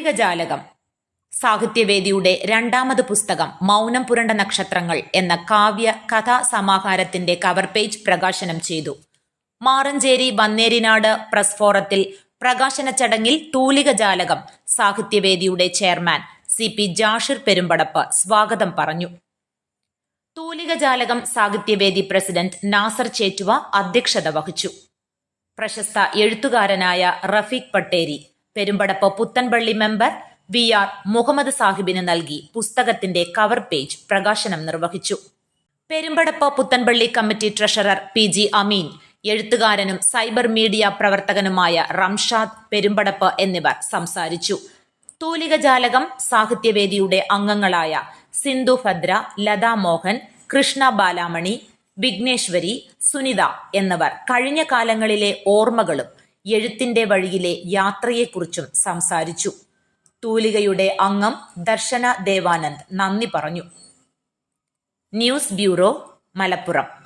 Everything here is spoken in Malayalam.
തൂലികജാലകം സാഹിത്യവേദിയുടെ രണ്ടാമത് പുസ്തകം മൗനം പുരണ്ട നക്ഷത്രങ്ങൾ എന്ന കാവ്യ കഥാ സമാഹാരത്തിന്റെ കവർ പേജ് പ്രകാശനം ചെയ്തു. മാറഞ്ചേരി വന്നേരിനാട് പ്രസ് ഫോറത്തിൽ പ്രകാശന ചടങ്ങിൽ Thoolika Jalakam സാഹിത്യവേദിയുടെ chairman C P Jashir Perumpadappu സ്വാഗതം പറഞ്ഞു. തൂലിക ജാലകം സാഹിത്യവേദി പ്രസിഡന്റ് നാസർ ചേറ്റുവ അധ്യക്ഷത വഹിച്ചു. പ്രശസ്ത എഴുത്തുകാരനായ Rafeeq Patteri Perumpadappu Puthanpalli member V R Muhammad സാഹിബിന് നൽകി പുസ്തകത്തിന്റെ കവർ പേജ് പ്രകാശനം നിർവഹിച്ചു. Perumpadappu Puthanpalli committee treasurer P G Ameen എഴുത്തുകാരനും സൈബർ മീഡിയ പ്രവർത്തകനുമായ റംഷാദ് പെരുമ്പടപ്പ് എന്നിവർ സംസാരിച്ചു. തൂലിക ജാലകം സാഹിത്യവേദിയുടെ അംഗങ്ങളായ സിന്ധു ഭദ്ര ലതാ മോഹൻ കൃഷ്ണ ബാലാമണി വിഘ്നേശ്വരി സുനിത എന്നിവർ കഴിഞ്ഞ കാലങ്ങളിലെ ഓർമ്മകളും എഴുത്തിന്റെ വഴിയിലെ യാത്രയെക്കുറിച്ചും സംസാരിച്ചു. തൂലികയുടെ അംഗം ദർശന ദേവാനന്ദ് നന്ദി പറഞ്ഞു. News bureau Malappuram.